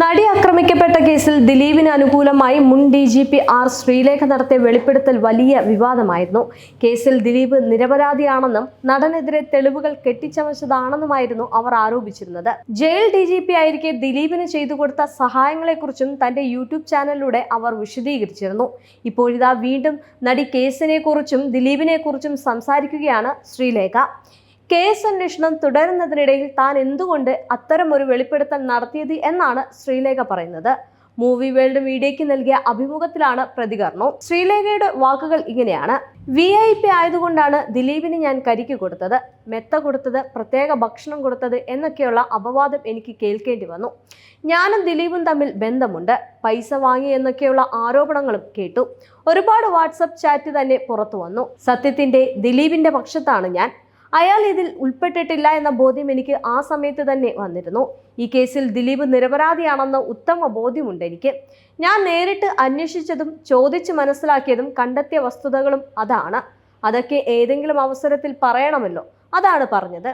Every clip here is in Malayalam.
നടി ആക്രമിക്കപ്പെട്ട കേസിൽ ദിലീപിന് അനുകൂലമായി മുൻ D G P R Sreelekha നടത്തിയ വെളിപ്പെടുത്തൽ വലിയ വിവാദമായിരുന്നു. കേസിൽ ദിലീപ് നിരപരാധിയാണെന്നും നടനെതിരെ തെളിവുകൾ കെട്ടിച്ചമച്ചതാണെന്നുമായിരുന്നു അവർ ആരോപിച്ചിരുന്നത്. ജയിൽ ഡി ജി പി ആയിരിക്കെ ദിലീപിന് ചെയ്തു കൊടുത്ത സഹായങ്ങളെക്കുറിച്ചും തന്റെ യൂട്യൂബ് ചാനലിലൂടെ അവർ വിശദീകരിച്ചിരുന്നു. ഇപ്പോഴിതാ വീണ്ടും നടി കേസിനെക്കുറിച്ചും ദിലീപിനെക്കുറിച്ചും ദിലീപിനെ കുറിച്ചും സംസാരിക്കുകയാണ് ശ്രീലേഖ. കേസ് അന്വേഷണം തുടരുന്നതിനിടയിൽ താൻ എന്തുകൊണ്ട് ഒരു വെളിപ്പെടുത്തൽ നടത്തിയത് എന്നാണ് ശ്രീലേഖ പറയുന്നത്. മൂവി വേൾഡ് മീഡിയയ്ക്ക് നൽകിയ അഭിമുഖത്തിലാണ് പ്രതികരണം. ശ്രീലേഖയുടെ വാക്കുകൾ ഇങ്ങനെയാണ്. വി ഐ പി ആയതുകൊണ്ടാണ് ദിലീപിന് ഞാൻ കരിക്ക് കൊടുത്തത്. മെത്ത കൊടുത്തത് പ്രത്യേക ഭക്ഷണം കൊടുത്തത് എന്നൊക്കെയുള്ള അപവാദം എനിക്ക് കേൾക്കേണ്ടി വന്നു. ഞാനും ദിലീപും തമ്മിൽ ബന്ധമുണ്ട്. പൈസ വാങ്ങി എന്നൊക്കെയുള്ള ആരോപണങ്ങളും കേട്ടു. ഒരുപാട് വാട്സപ്പ് ചാറ്റ് തന്നെ പുറത്തു വന്നു. സത്യത്തിന്റെ ദിലീപിന്റെ പക്ഷത്താണ് ഞാൻ. അയാൾ ഇതിൽ ഉൾപ്പെട്ടിട്ടില്ല എന്ന ബോധ്യം എനിക്ക് ആ സമയത്ത് തന്നെ വന്നിരുന്നു. ഈ കേസിൽ ദിലീപ് നിരപരാധിയാണെന്ന ഉത്തമ ബോധ്യമുണ്ട് എനിക്ക്. ഞാൻ നേരിട്ട് അന്വേഷിച്ചതും ചോദിച്ച് മനസ്സിലാക്കിയതും കണ്ടെത്തിയ വസ്തുതകളും അതാണ്. അതൊക്കെ ഏതെങ്കിലും അവസരത്തിൽ പറയണമല്ലോ. അതാണ് പറഞ്ഞത്.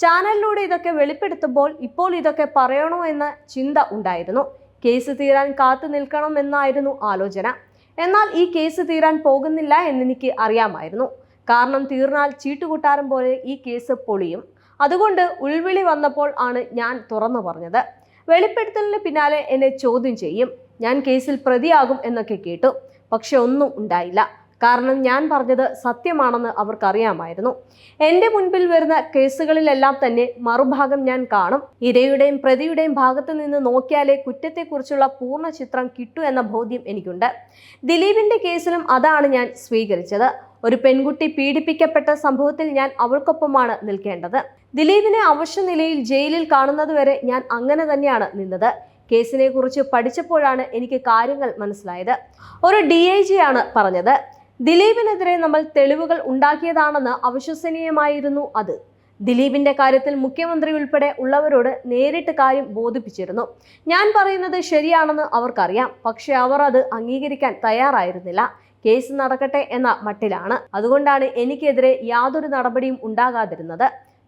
ചാനലിലൂടെ ഇതൊക്കെ വെളിപ്പെടുത്തുമ്പോൾ ഇപ്പോൾ ഇതൊക്കെ പറയണോ എന്ന ചിന്ത ഉണ്ടായിരുന്നു. കേസ് തീരാൻ കാത്തു നിൽക്കണമെന്നായിരുന്നു ആലോചന. എന്നാൽ ഈ കേസ് തീരാൻ പോകുന്നില്ല എന്നെനിക്ക് അറിയാമായിരുന്നു. കാരണം തീർന്നാൽ ചീട്ടുകൂട്ടാരം പോലെ ഈ കേസ് പൊളിയും. അതുകൊണ്ട് ഉൾവിളി വന്നപ്പോൾ ആണ് ഞാൻ തുറന്നു പറഞ്ഞത്. വെളിപ്പെടുത്തലിന് പിന്നാലെ എന്നെ ചോദ്യം ചെയ്യും. ഞാൻ കേസിൽ പ്രതിയാകും എന്നൊക്കെ കേട്ടു. പക്ഷെ ഒന്നും ഉണ്ടായില്ല. കാരണം ഞാൻ പറഞ്ഞത് സത്യമാണെന്ന് അവർക്കറിയാമായിരുന്നു. എന്റെ മുൻപിൽ വരുന്ന കേസുകളിലെല്ലാം തന്നെ മറുഭാഗം ഞാൻ കാണും. ഇരയുടെയും പ്രതിയുടെയും ഭാഗത്ത് നിന്ന് നോക്കിയാലേ കുറ്റത്തെക്കുറിച്ചുള്ള പൂർണ ചിത്രം കിട്ടൂ എന്ന ബോധ്യം എനിക്കുണ്ട്. ദിലീപിന്റെ കേസിലും അതാണ് ഞാൻ സ്വീകരിച്ചത്. ഒരു പെൺകുട്ടി പീഡിപ്പിക്കപ്പെട്ട സംഭവത്തിൽ ഞാൻ അവൾക്കൊപ്പമാണ് നിൽക്കേണ്ടത്. ദിലീപിനെ അവശ്യ നിലയിൽ ജയിലിൽ കാണുന്നതുവരെ ഞാൻ അങ്ങനെ തന്നെയാണ് നിന്നത്. കേസിനെ കുറിച്ച് പഠിച്ചപ്പോഴാണ് എനിക്ക് കാര്യങ്ങൾ മനസ്സിലായത്. ഒരു ഡി ഐ ജി ആണ് പറഞ്ഞത്. ദിലീപിനെതിരെ നമ്മൾ തെളിവുകൾ ഉണ്ടാക്കിയതാണെന്ന് അവിശ്വസനീയമായിരുന്നു അത്. ദിലീപിന്റെ കാര്യത്തിൽ മുഖ്യമന്ത്രി ഉൾപ്പെടെ ഉള്ളവരോട് നേരിട്ട് കാര്യം ബോധിപ്പിച്ചിരുന്നു. ഞാൻ പറയുന്നത് ശരിയാണെന്ന് അവർക്കറിയാം. പക്ഷെ അവർ അത് അംഗീകരിക്കാൻ തയ്യാറായിരുന്നില്ല. കേസ് നടക്കട്ടെ എന്ന മട്ടിലാണ്. അതുകൊണ്ടാണ് എനിക്കെതിരെ യാതൊരു നടപടിയും ഉണ്ടാകാതിരുന്നത്.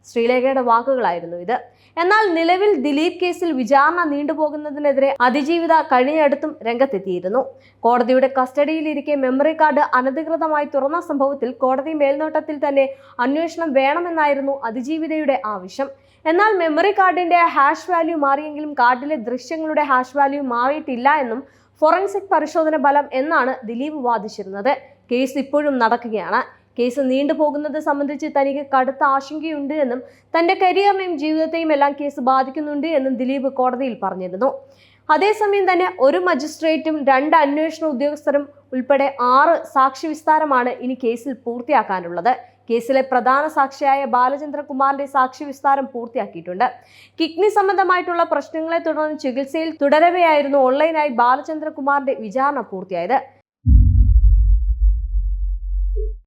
ശ്രീലേഖയുടെ വാക്കുകളായിരുന്നു ഇത്. എന്നാൽ നിലവിൽ ദിലീപ് കേസിൽ വിചാരണ നീണ്ടുപോകുന്നതിനെതിരെ അതിജീവിത കഴിഞ്ഞയിടത്തും രംഗത്തെത്തിയിരുന്നു. കോടതിയുടെ കസ്റ്റഡിയിലിരിക്കെ മെമ്മറി കാർഡ് അനധികൃതമായി തുറന്ന സംഭവത്തിൽ കോടതി മേൽനോട്ടത്തിൽ തന്നെ അന്വേഷണം വേണമെന്നായിരുന്നു അതിജീവിതയുടെ ആവശ്യം. എന്നാൽ മെമ്മറി കാർഡിന്റെ ഹാഷ് വാല്യൂ മാറിയെങ്കിലും കാർഡിലെ ദൃശ്യങ്ങളുടെ ഹാഷ് വാല്യൂ മാറിയിട്ടില്ല എന്നും ഫോറൻസിക് പരിശോധന ഫലം എന്നാണ് ദിലീപ് വാദിച്ചിരുന്നത്. കേസ് ഇപ്പോഴും നടക്കുകയാണ്. കേസ് നീണ്ടുപോകുന്നത് സംബന്ധിച്ച് തനിക്ക് കടുത്ത ആശങ്കയുണ്ട് എന്നും തന്റെ കരിയറിനെയും ജീവിതത്തെയും എല്ലാം കേസ് ബാധിക്കുന്നുണ്ട് എന്നും ദിലീപ് കോടതിയിൽ പറഞ്ഞിരുന്നു. അതേസമയം തന്നെ ഒരു മജിസ്ട്രേറ്റും രണ്ട് അന്വേഷണ ഉദ്യോഗസ്ഥരും ഉൾപ്പെടെ ആറ് സാക്ഷി വിസ്താരമാണ് ഇനി കേസിൽ പൂർത്തിയാക്കാനുള്ളത്. കേസിലെ പ്രധാന സാക്ഷിയായ ബാലചന്ദ്രകുമാറിന്റെ സാക്ഷി വിസ്താരം പൂർത്തിയാക്കിയിട്ടുണ്ട്. കിഡ്നി സംബന്ധമായിട്ടുള്ള പ്രശ്നങ്ങളെ തുടർന്ന് ചികിത്സയിൽ തുടരവെയായിരുന്നു ഓൺലൈനായി ബാലചന്ദ്രകുമാറിന്റെ വിചാരണ പൂർത്തിയായത്.